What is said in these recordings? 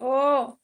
हो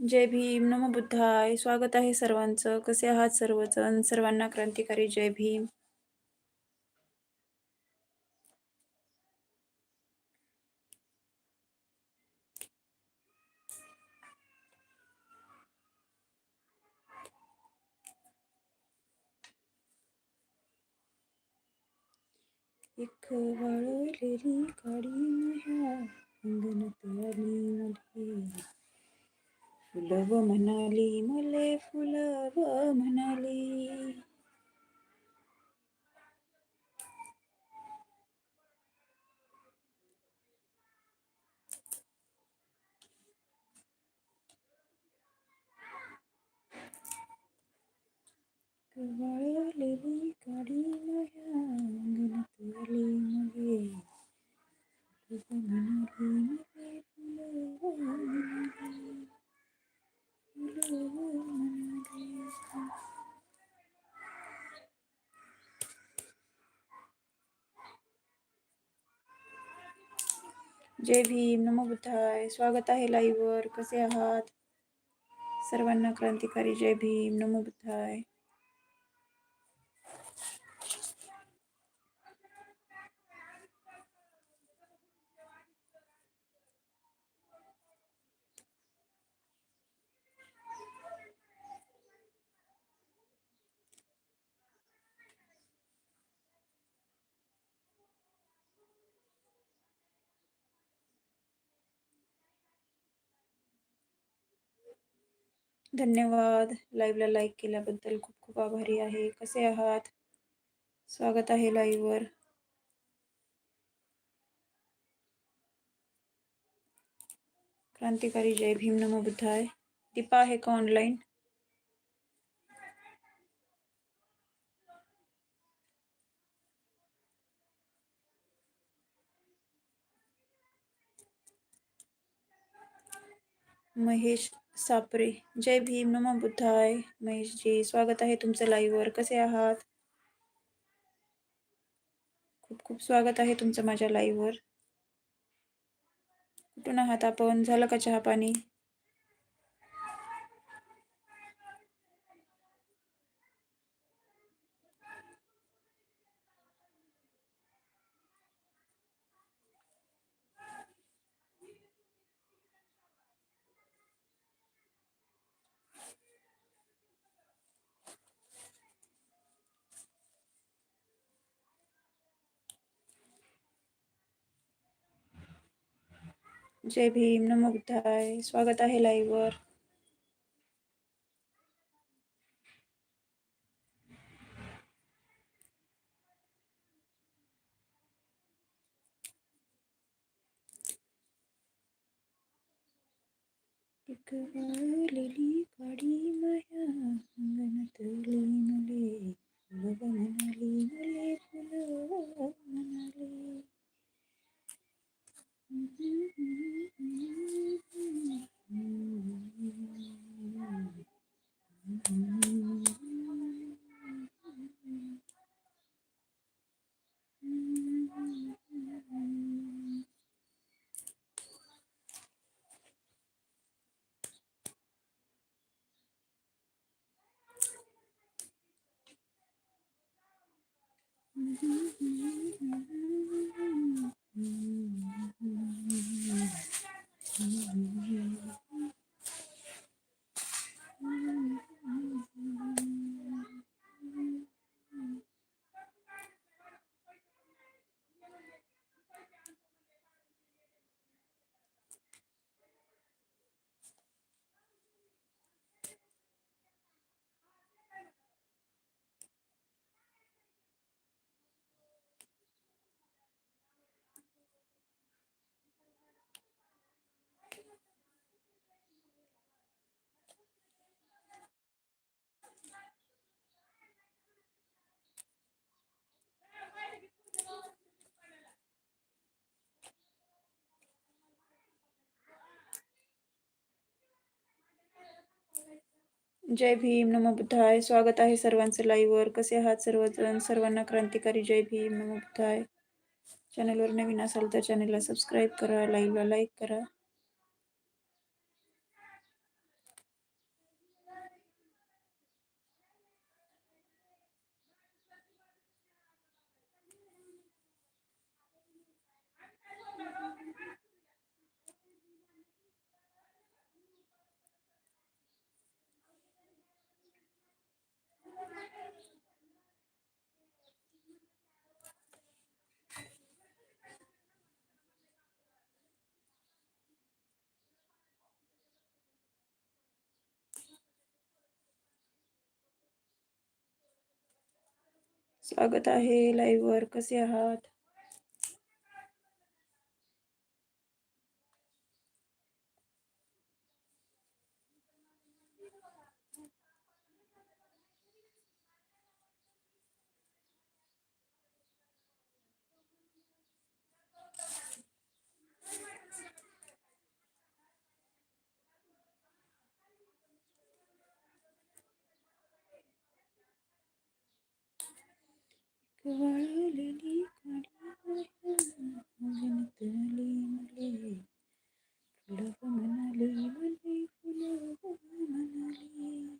जय भीम. नमो बुद्धाय. स्वागत आहे सर्वांचं. कसे आहात सर्वजण? सर्वांना क्रांतिकारी जय भीम. एक वाळलेली काडी माझ्या अंगणात आली. फुलव म्हणाली मले फुलव म्हणाली. वाळलेली काडी माझ्या अंगणात आली मध्ये फुलव मले फुलव म्हणाली फुलव म्हणाली जय भीम. नमो बुद्धाय. स्वागत आहे लाईव्हवर कसे आहात? सर्वांना क्रांतिकारी जय भीम. नमो बुद्धाय. धन्यवाद. लाईव्हला लाईक केल्याबद्दल खूप खूप आभारी आहे. कसे आहात? स्वागत आहे लाईव्हवर. क्रांतिकारी जय भीम नमो बुद्धाय. दीपा आहे का ऑनलाईन महेश सापरे जय भीम. नमो बुद्धाय. महेशजी स्वागत आहे तुमचं लाईव्हवर कसे आहात? खूप खूप स्वागत आहे तुमचं माझ्या लाईव्हवर कुठून आहात आपण? झालं का चहा पाणी? जय भीम नमो स्वागत आहे लाईव्हवर एक वाळलेली काडी माया अंगणात आली मले Hmm. जय भीम नमो बुद्धाय. स्वागत आहे सर्वांचं लाईव्हवर कसे आहात सर्वजण? सर्वांना क्रांतिकारी जय भीम नमो बुद्धाय. चॅनलवर नवीन असाल तर चॅनलला सबस्क्राईब करा लाईव्हला लाईक करा. स्वागत आहे लाईव्ह वर. कसे आहात? वाळलेली काडी गणितली मुले फुलं म्हणाली मले फुलं म्हणाली फुलं म्हणाली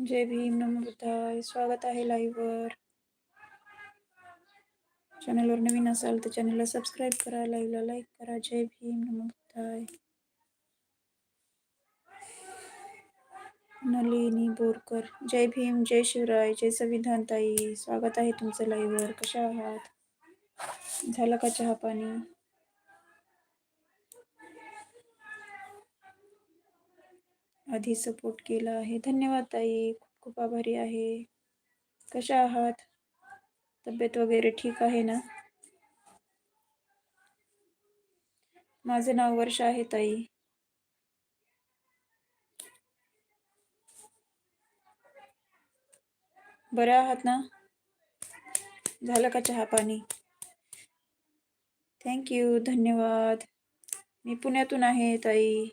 जय भीम नमो बुद्धाय. स्वागत आहे लाईव्हवर चॅनलवर नवीन असाल तर चॅनलला सबस्क्राईब करा लाईव्हला लाईक करा. जय भीम नमो बुद्धाय. नलिनी बोरकर. जय भीम जय शिवराय जय संविधान ताई. स्वागत आहे तुमचं लाईव्हवर कशा आहात? झालं का चहा पाणी? आधी सपोर्ट केला आहे. धन्यवाद ताई. खूप खूप आभारी आहे. कशा आहात? तब्येत वगैरे ठीक आहे ना? माझं नाव वर्षा आहे ताई. बऱ्या आहात ना? झालं का चहा पाणी? थँक्यू धन्यवाद. मी पुण्यातून आहे ताई.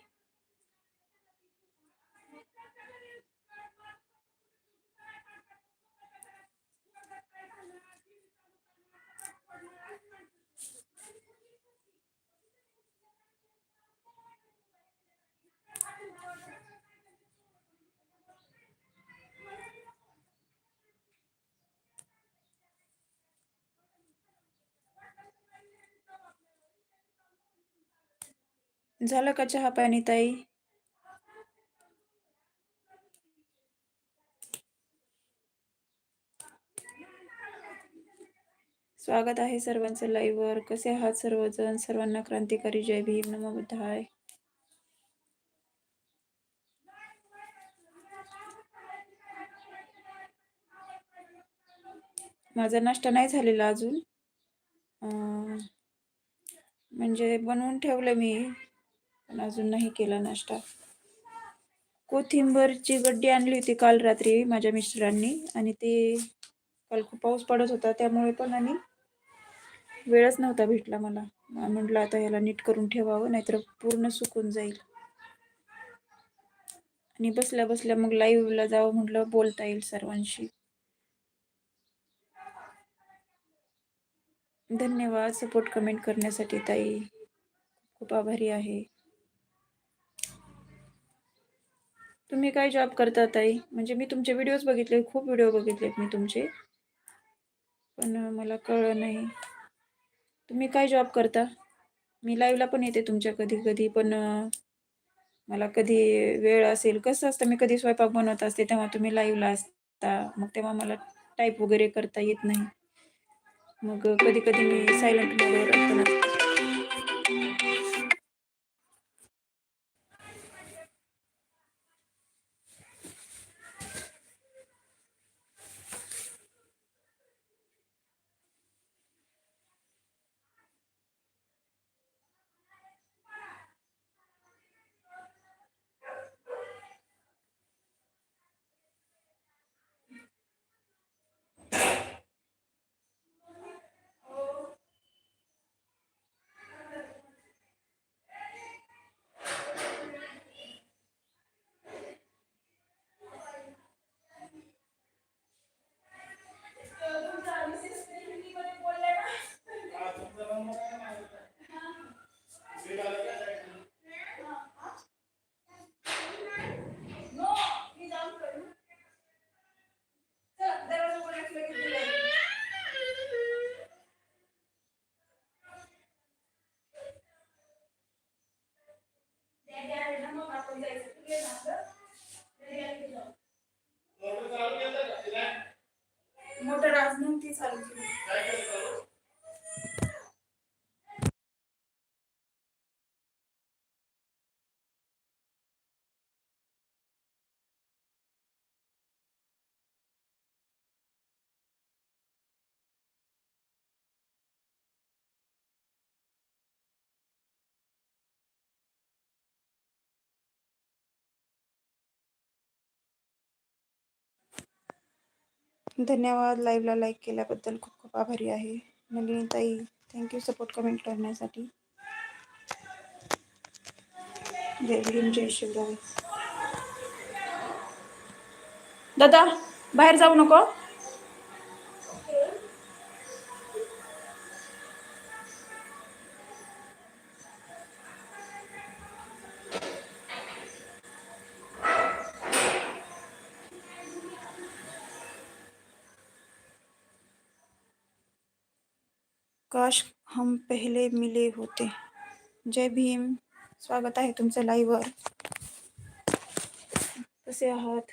झालं का चहा पाणी ताई? स्वागत आहे सर्वांचं लाईव्हवर कसे आहात सर्वजण? सर्वांना क्रांतिकारी जय भीम. नम बुद्धाय. माझा नाश्ता नाही झालेला अजून. म्हणजे बनवून ठेवलं मी. पण अजून नाही केला नाश्ता. कोथिंबरची गड्डी आणली होती काल रात्री माझ्या मिस्टरांनी आणि ते काल खूप पाऊस पडत होता त्यामुळे पण आणि वेळच नव्हता भेटला मला. म्हटलं आता ह्याला नीट करून ठेवावं नाहीतर पूर्ण सुकून जाईल. आणि बसल्या बसल्या मग लाईव्हला जावं म्हटलं बोलता येईल सर्वांशी. धन्यवाद सपोर्ट कमेंट करण्यासाठी ताई. खूप आभारी आहे. तुम्ही काय जॉब करता ताई? म्हणजे मी तुमचे व्हिडिओज बघितले खूप व्हिडिओ बघितलेत मी तुमचे. पण मला कळलं नाही. तुम्ही काय जॉब करता? मी लाईव्हला पण येते तुमच्या कधी कधी पण मला कधी वेळ असेल कसं असतं मी कधी स्वयंपाक बनवत असते तेव्हा तुम्ही लाईव्हला असता. मग तेव्हा मला टाईप वगैरे करता येत नाही. मग कधी कधी मी सायलेंट मोडवर असताना 算了。धन्यवाद लाईव्हला लाईक केल्याबद्दल खूप खूप आभारी आहे. नलिनीताई थँक्यू सपोर्ट कमेंट करण्यासाठी. जय भीम जय शिवराय. दादा बाहेर जाऊ नको. काश हम पहिले मिले होते। जय भीम। स्वागत आहे तुमचं लाईव्हवर कसे आहात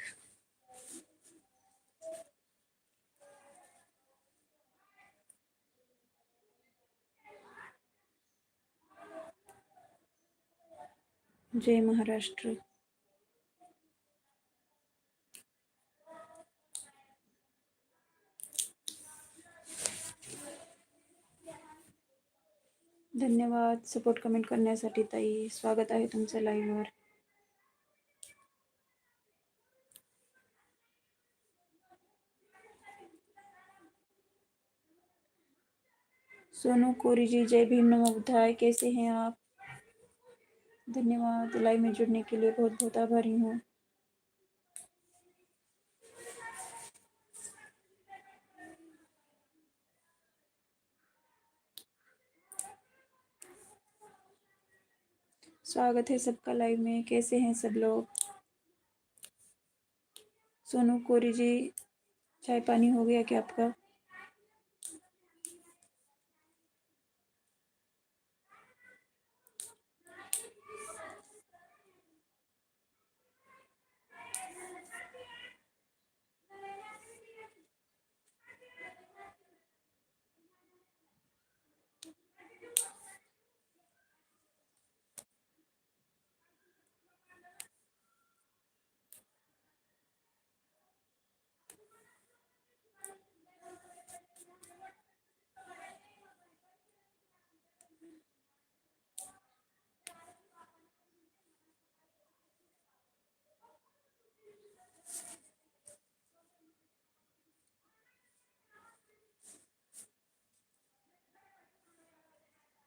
जय महाराष्ट्र। धन्यवाद. सपोर्ट, कमेंट करण्यासाठी ताई स्वागत आहे तुमचं लाईव्हवर सोनू कोरी जी जय भीम नमो बुद्धाय कैसे हैं आप? धन्यवाद. लाइव में जुड़ने के लिए बहुत बहुत आभारी हूँ. स्वागत है सबका लाइव में। कैसे हैं सब लोग? सोनू कोरी जी चाय पानी हो गया क्या आपका?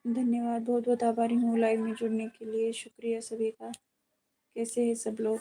धन्यवाद बहुत बहुत आभारी हूँ लाइव में जुड़ने के लिए। शुक्रिया सभी का। कैसे हैं सब लोग?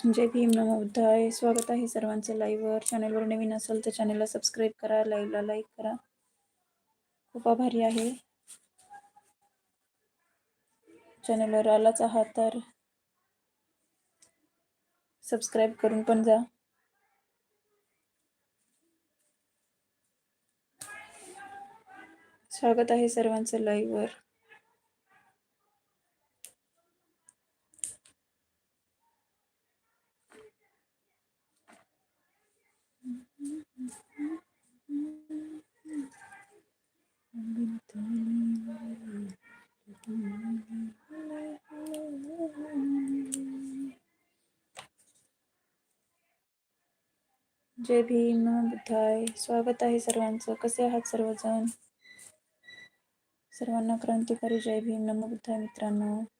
जय भीम नमो बुद्धाय. स्वागत आहे सर्वांचं लाईव्हवर चॅनलवर नवीन असेल तर चॅनलला सबस्क्राईब करा लाईव्हला लाईक करा. खूप आभारी आहे. चॅनलवर आलाच आहात तर सबस्क्राईब करून पण जा. स्वागत आहे सर्वांचं लाईव्हवर जय भीम बुद्धाय. स्वागत आहे सर्वांचं. कसे आहात सर्वजण? सर्वांना क्रांतिकारी जय भीम. नम बुद्धाय मित्रांनो.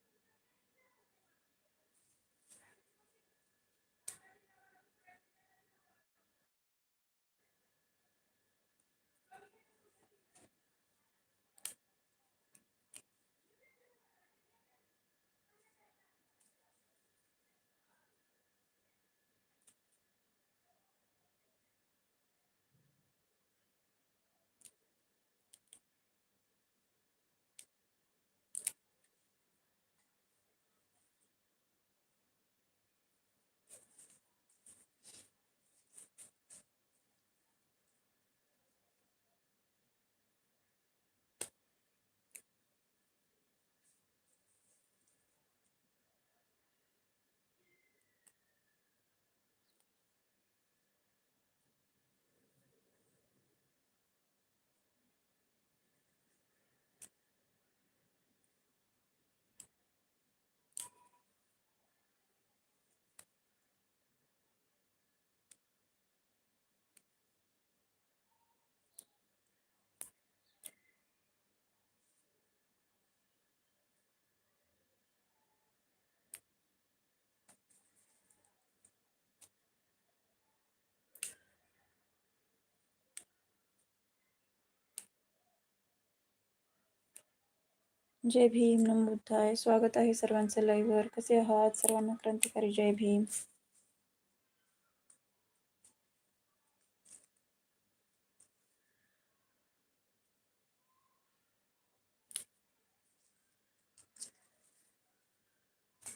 जय भीम नमो बुद्धाय. स्वागत आहे सर्वांचं लाईव्हवर कसे आहात? सर्वांना क्रांतिकारी जय भीम.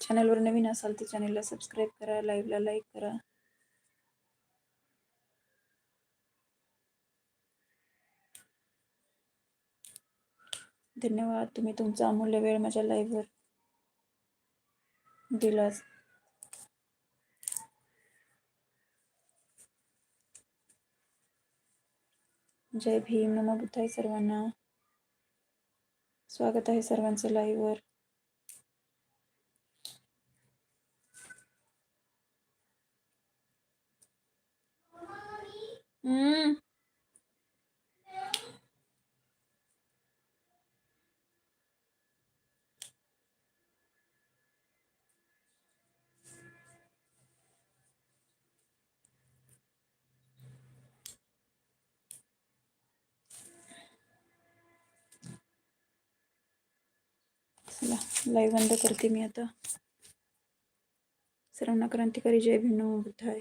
चॅनलवर नवीन असाल तर चॅनलला सबस्क्राईब करा लाईव्हला लाईक करा. धन्यवाद. तुम्ही तुमचा अमूल्य वेळ माझ्या लाईव्हवर दिलास जय भीम. नमो बुद्धाय सर्वांना. स्वागत आहे सर्वांचं लाईव्हवर लाईव्ह बंद करते मी आता. सर्वांना क्रांतिकारी जय भीम नमो बुद्धाय